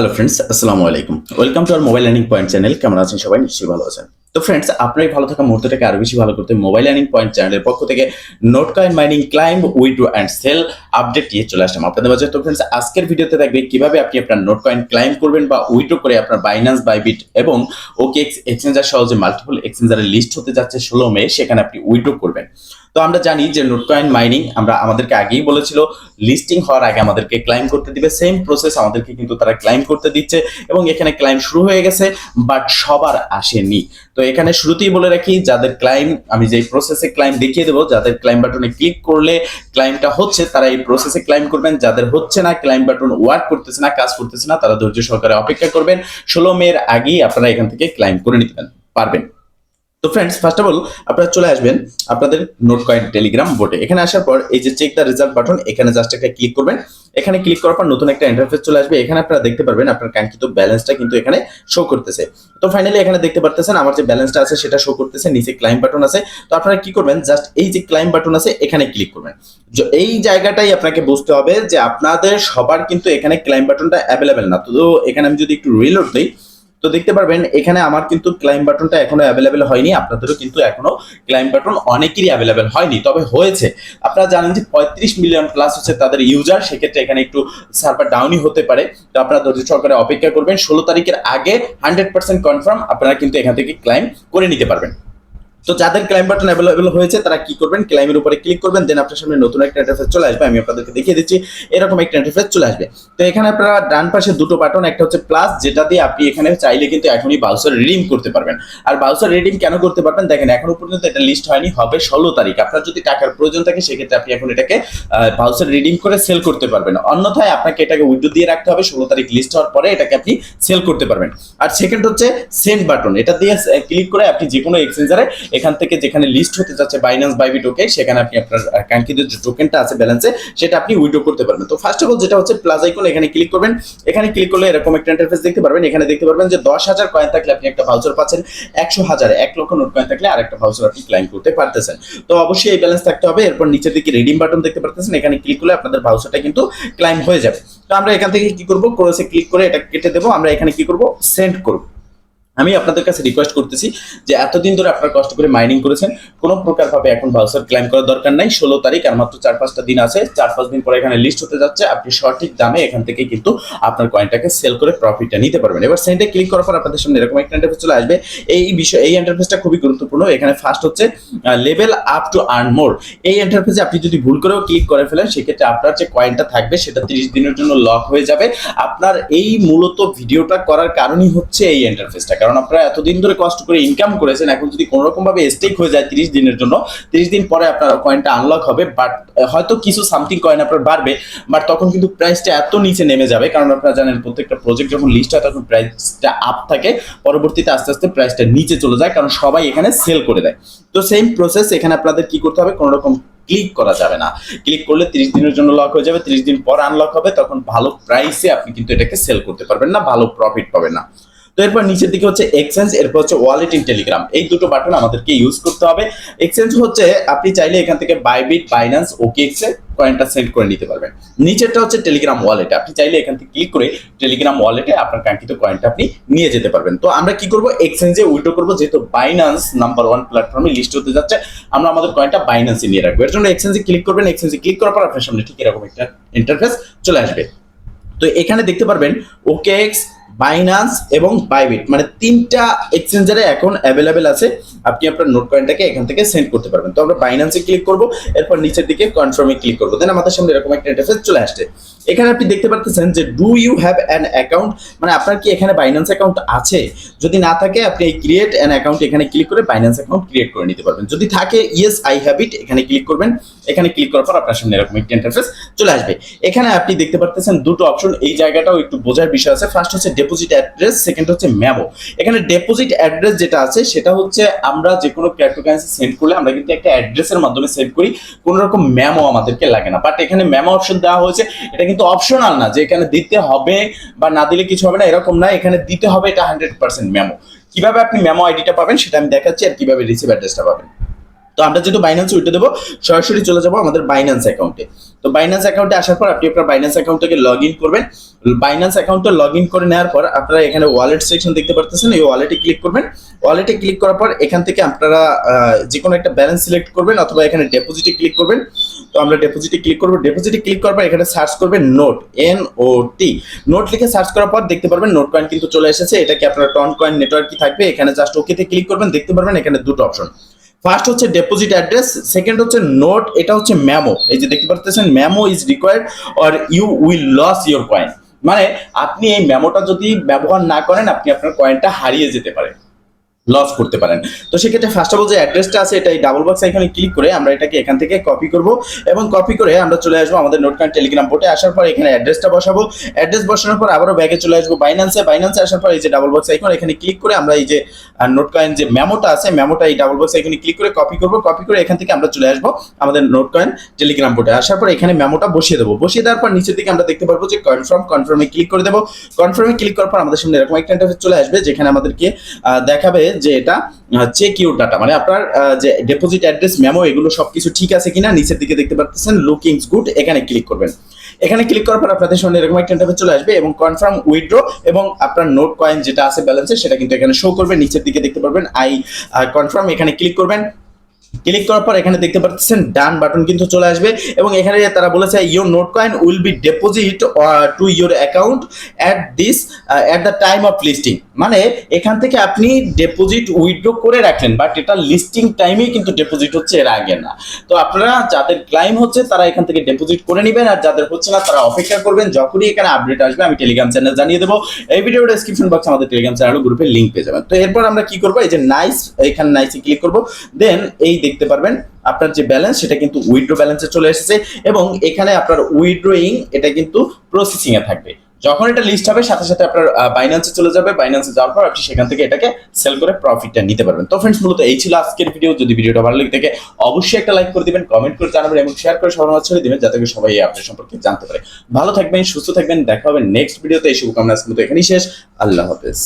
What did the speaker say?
Hello friends আসসালামু আলাইকুম welcome to R mobile learning point channel কেমন আছেন সবাই? নিশ্চয়ই ভালো আছেন। তো ফ্রেন্ডস আপনার ভালো থাকা মুহূর্তটাকে আরও বেশি ভালো করতে মোবাইল লার্নিং পয়েন্ট চ্যানেলের পক্ষ থেকে Notcoin mining claim withdraw and sell update নিয়ে চলে আসলাম আপনাদের মাঝে। তো ফ্রেন্ডস আজকের ভিডিওতে দেখবে কীভাবে আপনি আপনার নোট কয়েন ক্লাইম করবেন বা উইড্রো করে আপনার বাইন্যান্স বাইবিট এবং ওকে এক্সচেঞ্জার সহ যে মাল্টিপল এক্সচেঞ্জারের লিস্ট হতে যাচ্ছে ষোলো মে, সেখানে আপনি উইড্রো করবেন। তো আমরা জানি যে নোট কয়েন মাইনিং আমরা আমাদেরকে আগেই বলেছিল লিস্টিং হওয়ার আগে আমাদেরকে ক্লাইম করতে দিবে। সেম প্রসেস আমাদেরকে কিন্তু তারা ক্লাইম করতে দিচ্ছে এবং এখানে ক্লাইম শুরু হয়ে গেছে বাট সবার আসেনি। তো এখানে শুরুতেই বলে রাখি, যাদের ক্লাইম আমি যেই প্রসেসে ক্লাইম দেখিয়ে দেবো, যাদের ক্লাইম বাটনে ক্লিক করলে ক্লাইমটা হচ্ছে, তারা এই প্রসেসে ক্লাইম করবেন। যাদের হচ্ছে না ক্লাইম বাটন ওয়ার্ক করতেছে না, কাজ করতেছে না, তারা ধৈর্য সহকারে অপেক্ষা করবেন। ষোলো মের আগেই আপনারা এখান থেকে ক্লাইম করে নিতে পারবেন। তো ফ্রেন্ডস ফার্স্ট অফ অল আপনারা চলে আসবেন আপনাদের নোট কয়েন টেলিগ্রাম বোটে এখানে আসার পর এই যে চেক দ্য রেজাল্ট বাটন এখানে জাস্ট একটা ক্লিক করবেন। এখানে ক্লিক করার পর নতুন একটা ইন্টারফেস চলে আসবে। এখানে আপনারা দেখতে পারবেন আপনার কাঙ্ক্ষিত ব্যালেন্সটা কিন্তু এখানে শো করতেছে। তো ফাইনালি এখানে দেখতে পারতেছেন আমার যে ব্যালেন্সটা আছে সেটা শো করতেছে, নিচে ক্লাইম বাটন আছে। তো আপনারা কি করবেন? জাস্ট এই যে ক্লাইম বাটন আছে, এখানে ক্লিক করবেন। এই জায়গাটাই আপনাকে বুঝতে হবে যে আপনাদের সবার কিন্তু এখানে ক্লাইম বাটনটা অ্যাভেলেবেল না। তো এখানে আমি যদি একটু রিলোড দিই তো দেখতে পারবেন, এখানে আমার কিন্তু ক্লাইম বাটনটা এখনও অ্যাভেলেবেল হয়নি, আপনাদেরও কিন্তু এখনও ক্লাইম বাটন অনেকেরই অ্যাভেলেবেল হয়নি, তবে হয়েছে। আপনারা জানেন যে পঁয়ত্রিশ মিলিয়ন প্লাস হচ্ছে তাদের ইউজার সেক্ষেত্রে এখানে একটু সার্ভার ডাউনই হতে পারে। তো আপনারা ধৈর্য সহকারে অপেক্ষা করবেন, ষোলো তারিখের আগে হান্ড্রেড পার্সেন্ট কনফার্ম আপনারা কিন্তু এখান থেকে ক্লাইম করে নিতে পারবেন। তো যাদের ক্লাইম বাটন অ্যাভেলেবল হয়েছে, তারা কি করবেন? ক্লাইমের উপরে ক্লিক করবেন দেন আপনার সামনে নতুন একটা ইন্টারফেস চলে আসবে, আমি আপনাদেরকে দেখিয়ে দিচ্ছি, এরকম একটা ইন্টারফেস চলে আসবে। তো এখানে আপনারা ডান পাশে দুটো বাটন একটা হচ্ছে প্লাস যেটা দিয়ে আপনি এখানে চাইলে কিন্তু এখনই বাউসার রিডিম করতে পারবেন। আর বাউসার রিডিম কেন করতে পারবেন? দেখেন, এখনও পর্যন্ত এটা লিস্ট হয়নি, হবে ষোলো তারিখ। আপনার যদি টাকার প্রয়োজন থাকে, সেক্ষেত্রে আপনি এখন এটাকে বাউসার রিডিম করে সেল করতে পারবেন। অন্যথায় আপনাকে এটাকে উইড্রো দিয়ে রাখতে হবে, ষোলো তারিখ লিস্ট হওয়ার পরে এটাকে আপনি সেল করতে পারবেন। আর সেকেন্ড হচ্ছে সেন্ড বাটন এটা দিয়ে ক্লিক করে আপনি যে কোনো এক্সচেঞ্জারে এখান থেকে যেখানে লিস্ট হতে যাচ্ছে বাইন্যান্স বাইবিট ওকে সেখানে আপনি আপনার কাঙ্ক্ষিত যে টোকেনটা আছে ব্যালেন্সে সেটা আপনি উইড্রো করতে পারবেন। তো ফার্স্ট অফ অল যেটা হচ্ছে প্লাস আইকন এখানে ক্লিক করবেন। এখানে ক্লিক করলে এরকম একটা ইন্টারফেস দেখতে পারবেন। এখানে দেখতে পারবেন যে দশ হাজার কয়েন থাকলে আপনি একটা ভাউচার পাচ্ছেন। একশো হাজার, এক লক্ষ নোট কয়েন থাকলে আরেকটা ভাউচার আপনি ক্লাইম করতে পারতেছেন। তো অবশ্যই এই ব্যালেন্স থাকতে হবে। এরপর নিচের দিকে রিডিম বাটন দেখতে পারতেছেন। এখানে ক্লিক করলে আপনাদের ভাউচারটা কিন্তু ক্লাইম হয়ে যাবে। তো আমরা এখান থেকে কি করব? ক্রসে ক্লিক করে এটা কেটে দেবো। আমরা এখানে কি করব? সেন্ড করব। আমি আপনাদের কাছে রিকোয়েস্ট করতেছি যে এতদিন ধরে আপনারা কষ্ট করে মাইনিং করেছেন, কোনো প্রকার ভাবে এখন ভাউচার ক্লাইম করার দরকার নাই, ষোলো তারিখ আর মাত্র চার পাঁচটা দিন আছে, চার পাঁচ দিন পরে এখানে লিস্ট হতে যাচ্ছে, আপনি সঠিক দামে এখান থেকে কিন্তু আপনার কয়েনটাকে সেল করে প্রফিটটা নিতে পারবেন। এবার সেন্টে ক্লিক করার পর আপনাদের সামনে এরকম একটা ইন্টারফেস চলে আসবে। এই বিষয়ে, এই ইন্টারফেসটা খুবই গুরুত্বপূর্ণ। এখানে ফার্স্ট হচ্ছে level up to earn more এই ইন্টারফেসে আপনি যদি ভুল করেও ক্লিক করে ফেলেন, সেক্ষেত্রে আপনার যে কয়েনটা থাকবে, সেটা তিরিশ দিনের জন্য লক হয়ে যাবে। আপনার এই মূলত ভিডিওটা করার কারণই হচ্ছে এই ইন্টারফেসটা কারণ আপনারা এতদিন ধরে কষ্ট করে ইনকাম করেছেন, এখন যদি কোনো রকম ভাবে স্টেক হয়ে যায় তিরিশ দিনের জন্য, তিরিশ দিন পরে আপনার কয়েনটা আনলক হবে বাট হয়তো কিছু সামথিং কয়েন আপনার বাড়বে বাট তখন কিন্তু প্রাইসটা এত নিচে নেমে যাবে। কারণ আপনারা জানেন, প্রত্যেকটা প্রজেক্ট যখন লিস্ট হয়, তখন প্রাইসটা আপ থাকে, পরবর্তীতে আস্তে আস্তে প্রাইসটা নিচে চলে যায়। কারণ সবাই এখানে সেল করে দেয়। তো সেম প্রসেস এখানে আপনাদের কি করতে হবে? কোনো রকম ক্লিক করা যাবে না। ক্লিক করলে তিরিশ দিনের জন্য লক হয়ে যাবে। তিরিশ দিন পর আনলক হবে। তখন ভালো প্রাইসে আপনি কিন্তু এটাকে সেল করতে পারবেন না, ভালো প্রফিট পাবেন না। এরপর নিচের দিকে হচ্ছে এক্সচেঞ্জ এরপর হচ্ছে ওয়ালেট ইন টেলিগ্রাম এই দুটো বাটন আমাদেরকে ইউজ করতে হবে। এক্সচেঞ্জ হচ্ছে আপনি চাইলে এখান থেকে বাইবিট বাইন্যান্স ওকে এক্সে কয়েনটা সেন্ড করে নিতে পারবেন। নিচেরটা হচ্ছে টেলিগ্রাম ওয়ালেটে আপনি চাইলে এখান থেকে ক্লিক করে টেলিগ্রাম ওয়ালেটে আপনার কাঙ্ক্ষিত কয়েনটা আপনি নিয়ে যেতে পারবেন। তো আমরা কি করব? এক্সচেঞ্জে উইড্রো করব, যেহেতু বাইন্যান্স নাম্বার ওয়ান প্ল্যাটফর্মে লিস্ট হতে যাচ্ছে, আমরা আমাদের কয়েনটা বাইন্যান্সে নিয়ে রাখব। এর জন্য এক্সচেঞ্জে ক্লিক করবেন। এক্সচেঞ্জে ক্লিক করার পর আপনার সামনে ঠিক এরকম একটা ইন্টারফেস চলে আসবে। তো এখানে দেখতে পারবেন ওকে এক্স বাইনান্স এবং বাইবিট মানে তিনটা এক্সচেঞ্জারে এখন অ্যাভেলেবেল আছে। আপনি আপনার নোট কয়েনটাকে এখান থেকে সেন্ড করতে পারবেন। তো আমরা বাইনান্সে ক্লিক করব, এরপর নিচের দিকে কনফার্মে ক্লিক করব। দেন আমাদের সামনে এরকম একটা ইন্টারফেস চলে আসছে। এখানে আপনি দেখতে পাচ্ছেন যে do you have an account মানে আপনার কি এখানে বাইন্যান্স অ্যাকাউন্ট আছে? যদি না থাকে, আপনি এই ক্রিয়েট অ্যান অ্যাকাউন্ট এখানে ক্লিক করে বাইন্যান্স অ্যাকাউন্ট ক্রিয়েট করে নিতে পারবেন। যদি থাকে ইয়েস আই হ্যাভ ইট এখানে ক্লিক করবেন। এখানে ক্লিক করার পর আপনার সামনে এরকম একটা ইন্টারফেস চলে আসবে। এখানে আপনি দেখতে পাচ্ছেন দুটো অপশন এই জায়গাটাও একটু বোঝার বিষয় আছে। ফার্স্ট হচ্ছে ডেপোজিট অ্যাড্রেস সেকেন্ড হচ্ছে ম্যামো এখানে ডেপোজিট অ্যাড্রেস যেটা আছে, সেটা হচ্ছে আমরা যে কোনো ক্রিপ্টোকারেন্সি সেন্ড করলে আমরা কিন্তু একটা অ্যাড্রেসের মাধ্যমে সেন্ড করি। কোনো রকম ম্যামো আমাদেরকে লাগে না। বাট এখানে ম্যামো অপশন দেওয়া হয়েছে। এটা কিন্তু অপশনাল না, যে এখানে দিতে হবে বা না দিলে কিছু হবে না, এরকম না, এখানে দিতে হবে এটা হান্ড্রেড পার্সেন্ট মেমো কীভাবে আপনি মেমো আইডিটা পাবেন সেটা আমি দেখাচ্ছি আর কীভাবে রিসিভ অ্যাড্রেসটা পাবেন। তো আমরা যেহেতু বাইন্যান্স উইটে দেবো, সরাসরি চলে যাব আমাদের বাইন্যান্স অ্যাকাউন্টে তো বাইন্যান্স অ্যাকাউন্টে আসার পর আপনি আপনার বাইন্যান্স অ্যাকাউন্ট থেকে লগ ইন করবেন। বাইন্যান্স অ্যাকাউন্টে লগ ইন করে নেওয়ার পর আপনারা এখানে ওয়ালেট সেকশন দেখতে পারতেছেন, এই ওয়ালেটে ক্লিক করবেন। ওয়ালেটে ক্লিক করার পর এখান থেকে আপনারা যে কোনো একটা ব্যালেন্স সিলেক্ট করবেন অথবা এখানে ডেপোজিটে ক্লিক করবেন। তো আমরা ডেপোজিটে ক্লিক করব। ডেপোজিটে ক্লিক করার পর এখানে সার্চ করবেন Not N O T Not লিখে সার্চ করার পর দেখতে পারবেন নোট কয়েন কিন্তু চলে এসেছে। এটাকে আপনার টন কয়েন নেটওয়ার্ক কি থাকবে? এখানে জাস্ট ওকেতে ক্লিক করবেন। দেখতে পারবেন এখানে দুটো অপশন ফার্স্ট হচ্ছে ডেপোজিট অ্যাড্রেস সেকেন্ড হচ্ছে নোট এটা হচ্ছে ম্যামো এই যে দেখতে পাচ্ছেন memo is required or you will lose your coin মানে আপনি এই ম্যামোটা যদি ব্যবহার না করেন, আপনি আপনার কয়েনটা হারিয়ে যেতে পারেন লস করতে পারেন। তো সেক্ষেত্রে ফার্স্ট অফ অল যে অ্যাড্রেসটা আছে, এটা এই ডাবল বক্স এখানে ক্লিক করে আমরা এটাকে এখান থেকে কপি করব এবং কপি করে আমরা চলে আসব আমাদের নোট কয়েন টেলিগ্রাম পোর্টে আসার পর এখানে অ্যাড্রেসটা বসাবো। অ্যাড্রেস বসানোর পর আবারও ব্যাগে চলে আসব বাইন্যান্সে বাইন্যান্সে আসার পর এই যে ডাবল বক্স আইকন এখানে ক্লিক করে আমরা এই যে নোট কয়েন যে মেমোটা আছে মেমোটা এই ডাবল বক্স এখানে ক্লিক করে কপি করব। কপি করে এখান থেকে আমরা চলে আসব আমাদের নোট কয়েন টেলিগ্রাম পোর্টে আসার পর এখানে মেমোটা বসিয়ে দেবো। বসিয়ে দেওয়ার পর নিচের দিকে আমরা দেখতে পারব যে কনফার্ম কনফার্মে ক্লিক করে দেবো। কনফার্মে ক্লিক করার পর আমাদের সামনে এরকম একটা ইন্টারফেস চলে আসবে যেখানে আমাদেরকে দেখাবে যে এটা চেক ইউর ডাটা মানে আপনার যে ডিপোজিট অ্যাড্রেস মেমো এগুলো সবকিছু ঠিক আছে কিনা, নিচের দিকে দেখতে পাচ্ছেন লুকিংস গুড এখানে ক্লিক করবেন। এখানে ক্লিক করার পর আপনাদের সামনে এরকম একটা ইন্টারফেস চলে আসবে এবং কনফার্ম উইথড্র এবং আপনার নোট কয়েন যেটা আছে ব্যালেন্সে সেটা কিন্তু এখানে শো করবে, নিচের দিকে দেখতে পারবেন আই কনফার্ম এখানে ক্লিক করবেন। ক্লিক করার পর এখানে দেখতে পাচ্ছেন ডান বাটন কিন্তু চলে আসবে এবং এখানে তারা বলেছে your note coin will be deposit to your account at this at the time of listing মানে এখান থেকে আপনি ডেপোজিট উইথড্র করে রাখলেন বাট এটা লিস্টিং টাইমেই কিন্তু ডেপোজিট হচ্ছে এর আগে না। তো আপনারা যাদের ক্লাইম হচ্ছে, তারা এখান থেকে ডেপোজিট করে নেবেন, আর যাদের হচ্ছে না, তারা অপেক্ষা করবেন, যখনই এখানে আপডেট আসবে, আমি টেলিগ্রাম চ্যানেল জানিয়ে দেবো। এই ভিডিও ডেসক্রিপশন বক্সে আমাদের টেলিগ্রাম চ্যানেল গ্রুপের লিঙ্ক পেয়ে যাবেন। তো এরপর আমরা কি করব? এই যে নাইস এখানে নাইসে ক্লিক করব। দেন এই দেখতে পারবেন। আপনার যে ব্যালেন্স সেটা কিন্তু উইথড্র ব্যালেন্সে চলে এসেছে এবং এখানে আপনার উইথড্রয়িং এটা কিন্তু প্রসেসিং এ থাকবে। যখন এটা লিস্ট হবে, সাথে সাথে আপনার বাইন্যান্সে চলে যাবে। বাইন্যান্সে যাওয়ার পর আপনি সেখান থেকে এটাকে সেল করে প্রফিটটা নিতে পারবেন। তো ফ্রেন্ডস মূলত এই ছিল আজকের ভিডিও যদি ভিডিওটা ভালো লাগে থাকে, অবশ্যই একটা লাইক করে দিবেন কমেন্ট করে জানাবেন এবং শেয়ার করে সবার মাঝে ছড়িয়ে দিবেন, যাতে করে সবাই এই আপডেট সম্পর্কে জানতে পারে। ভালো থাকবেন, সুস্থ থাকবেন, দেখা হবে নেক্সট ভিডিওতে এই শুভকামনা আজকের মতো এখানেই শেষ। আল্লাহ হাফেজ।